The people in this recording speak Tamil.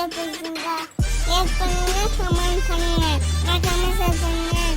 வீடியோ பிடிச்சிருந்தா லைக் பண்ணுங்க கமெண்ட் பண்ணுங்க மறக்காம ஷேர் பண்ணுங்க